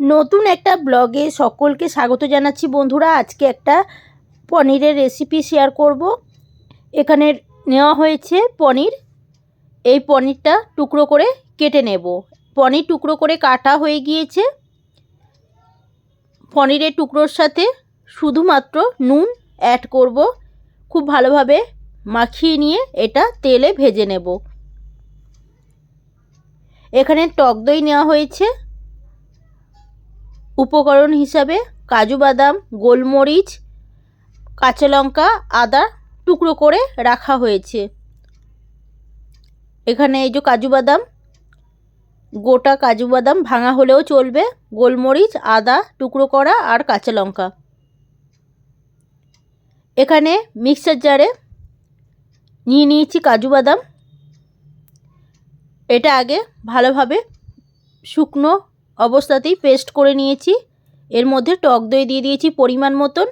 নতুন একটা ব্লগে সকলকে স্বাগত জানাচ্ছি বন্ধুরা। আজকে একটা পনিরের রেসিপি শেয়ার করব। এখানে নেওয়া হয়েছে পনির। এই পনিরটা টুকরো করে কেটে নেব। পনির টুকরো করে কাটা হয়ে গিয়েছে। পনিরের টুকরোর সাথে শুধুমাত্র নুন অ্যাড করব। খুব ভালোভাবে মাখিয়ে নিয়ে এটা তেলে ভেজে নেব। এখানে টক দই নেওয়া হয়েছে। উপকরণ হিসাবে কাজু বাদাম, গোলমরিচ, কাঁচা লঙ্কা, আদা টুকরো করে রাখা হয়েছে। এখানে এই যে কাজু বাদাম, গোটা কাজু বাদাম ভাঙা হলেও চলবে। গোলমরিচ, আদা টুকরো করা আর কাঁচা লঙ্কা। এখানে মিক্সার জারে নিয়ে নিয়েছি কাজু বাদাম। এটা আগে ভালোভাবে শুকনো অবস্থাতেই পেস্ট করে নিয়েছি। এর মধ্যে টক দই দিয়ে দিয়েছি পরিমাণ মতন।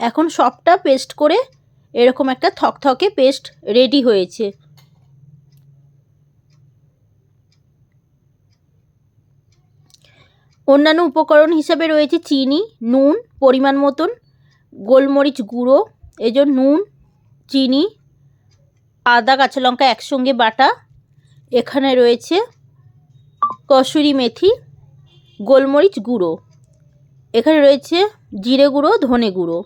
এখন সবটা পেস্ট করে এরকম একটা থকথকে পেস্ট রেডি হয়েছে। অন্যান্য উপকরণ হিসাবে রয়েছে চিনি, নুন, পরিমাণ মতন, গোলমরিচ গুঁড়ো এই জন্য নুন, চিনি, আদা, কাঁচা লঙ্কা একসঙ্গে বাটা। এখানে রয়েছে কসুরি মেথি। গোলমরিচ গুঁড়ো। এখানে রয়েছে জিরে গুঁড়ো, ধনে গুঁড়ো।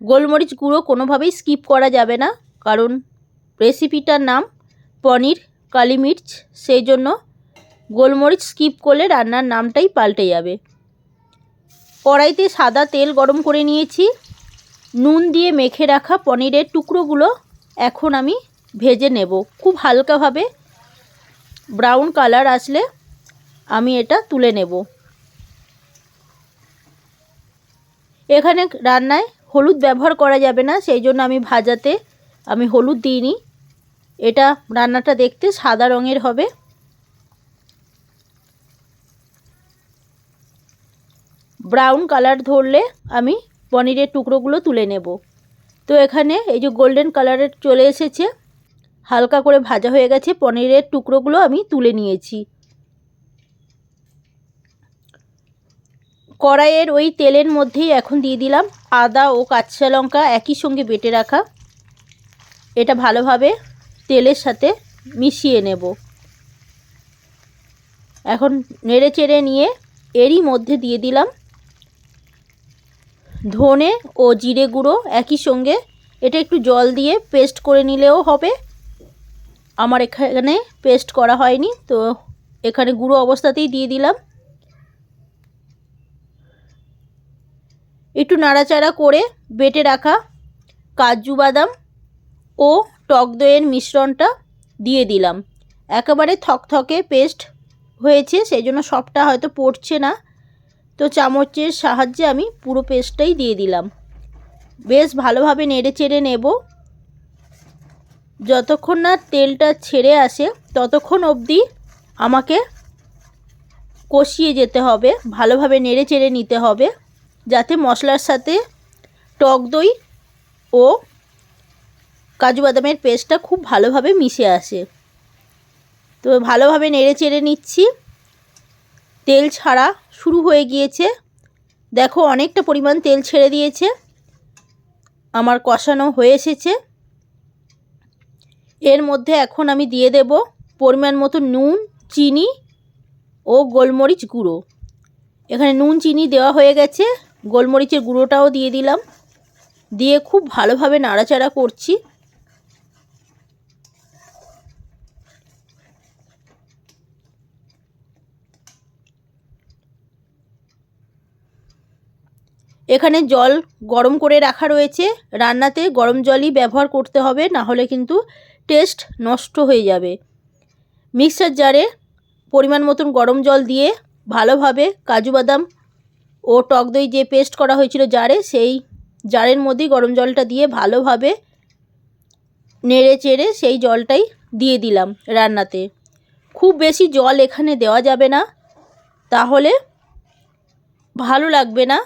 গোলমরিচ গুঁড়ো কোনোভাবেই স্কিপ করা যাবে না, কারণ রেসিপিটার নাম পনির, কালি মির্চ, সেই জন্য গোলমরিচ স্কিপ করলে রান্নার নামটাই পাল্টে যাবে। কড়াইতে সাদা তেল গরম করে নিয়েছি। নুন দিয়ে মেখে রাখা পনিরের টুকরোগুলো এখন আমি ভেজে নেব। খুব হালকাভাবে। ব্রাউন কালার আসলে আমি এটা তুলে নেব। এখানে রান্নায় হলুদ ব্যবহার করা যাবে না, সেই জন্য আমি ভাজাতে আমি হলুদ দিইনি। এটা রান্নাটা দেখতে সাদা রঙের হবে। ব্রাউন কালার ধরলে আমি পনিরের টুকরোগুলো তুলে নেব। তো এখানে এই যে গোল্ডেন কালারের চলে এসেছে, হালকা করে ভাজা হয়ে গেছে, পনিরের টুকরোগুলো আমি তুলে নিয়েছি। কড়াইয়ের ওই তেলের মধ্যেই এখন দিয়ে দিলাম আদা ও কাঁচা লঙ্কা একই সঙ্গে বেটে রাখা। এটা ভালোভাবে তেলের সাথে মিশিয়ে নেব। এখন নেড়ে চেড়ে নিয়ে এরই মধ্যে দিয়ে দিলাম ধনে ও জিরে গুঁড়ো একই সঙ্গে। এটা একটু জল দিয়ে পেস্ট করে নিলেও হবে। আমার এখানে পেস্ট করা হয়নি, তো এখানে গুঁড়ো অবস্থাতেই দিয়ে দিলাম। একটু নাড়াচাড়া করে বেটে রাখা কাজু বাদাম ও টক দইয়ের মিশ্রণটা দিয়ে দিলাম। একেবারে থকথকে পেস্ট হয়েছে সেই জন্য সবটা হয়তো পড়ছে না। তো চামচের সাহায্যে আমি পুরো পেস্টটাই দিয়ে দিলাম। বেশ ভালোভাবে নেড়ে চেড়ে নেব। যতক্ষণ না তেলটা ছেড়ে আসে, ততক্ষণ অবধি আমাকে কষিয়ে যেতে হবে। ভালোভাবে নেড়ে চেড়ে নিতে হবে। যাতে মশলার সাথে টক দই ও কাজু বাদামের পেস্টটা খুব ভালোভাবে মিশে আসে। তো ভালোভাবে নেড়ে চেড়ে নিচ্ছি। তেল ছাড়া শুরু হয়ে গিয়েছে। দেখো অনেকটা পরিমাণ তেল ছেড়ে দিয়েছে। আমার কষানো হয়ে এসেছে। এর মধ্যে এখন আমি দিয়ে দেব পরিমাণ মতো নুন, চিনি ও গোলমরিচ গুঁড়ো। এখানে নুন, চিনি দেওয়া হয়ে গেছে। গোলমরিচের গুঁড়োটাও দিয়ে দিলাম। দিয়ে খুব ভালোভাবে নাড়াচাড়া করছি। এখানে জল গরম করে রাখা রয়েছে। রান্নাতে গরম জলই ব্যবহার করতে হবে, না হলে কিন্তু টেস্ট নষ্ট হয়ে যাবে। মিক্সার জারে পরিমাণ মতন গরম জল দিয়ে ভালোভাবে কাজু বাদাম ও টক দই যে পেস্ট করা হয়েছিল জারে, সেই জারের মধ্যেই গরম জলটা দিয়ে ভালোভাবে নেড়ে চেড়ে সেই জলটাই দিয়ে দিলাম রান্নাতে। খুব বেশি জল এখানে দেওয়া যাবে না, তাহলে ভালো লাগবে না।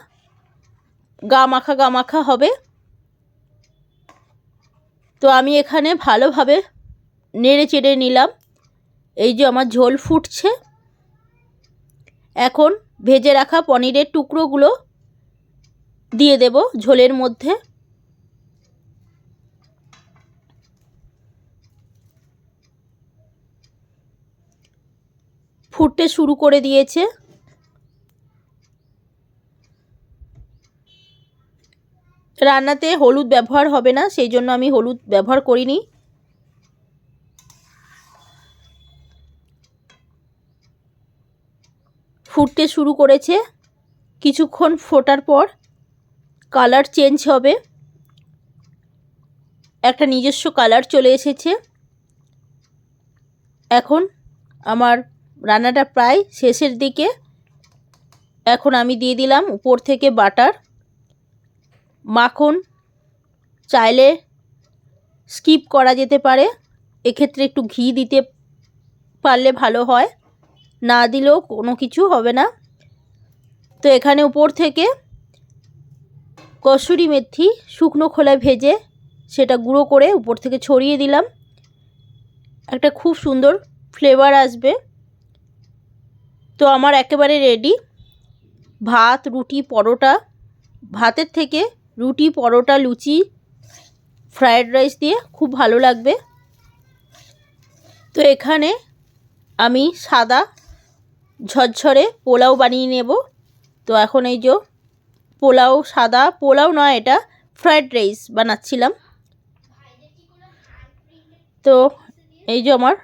গা মাখা গা মাখা হবে। তো আমি এখানে ভালোভাবে নেড়ে চেড়ে নিলাম। এই যে আমার ঝোল ফুটছে। এখন ভেজে রাখা পনিরের টুকরোগুলো দিয়ে দেব ঝোলের মধ্যে। ফুটতে শুরু করে দিয়েছে। রান্নাতে হলুদ ব্যবহার হবে না, সেই জন্য আমি হলুদ ব্যবহার করিনি। ফুটতে শুরু করেছে। কিছুক্ষণ ফোটার পর কালার চেঞ্জ হবে। একটা নিজস্ব কালার চলে এসেছে। এখন আমার রান্নাটা প্রায় শেষের দিকে। এখন আমি দিয়ে দিলাম উপর থেকে বাটার। মাখন চাইলে স্কিপ করা যেতে পারে। এক্ষেত্রে একটু ঘি দিতে পারলে ভালো হয়। না দিলেও কোনো কিছু হবে না। তো এখানে উপর থেকে কসুরি মেথি শুকনো খোলায় ভেজে সেটা গুঁড়ো করে উপর থেকে ছড়িয়ে দিলাম। একটা খুব সুন্দর ফ্লেভার আসবে। তো আমার একেবারে রেডি ভাত, রুটি, পরোটা। ভাতের থেকে রুটি, পরোটা, লুচি ফ্রায়েড রাইস দিয়ে খুব ভালো লাগবে। তো এখানে আমি সাদা ঝরঝরে পোলাও বানিয়ে নেব। তো এখন এই যে পোলাও সাদা, পোলাও নয় এটা ফ্রায়েড রাইস বানাচ্ছিলাম। তো এই যে আমার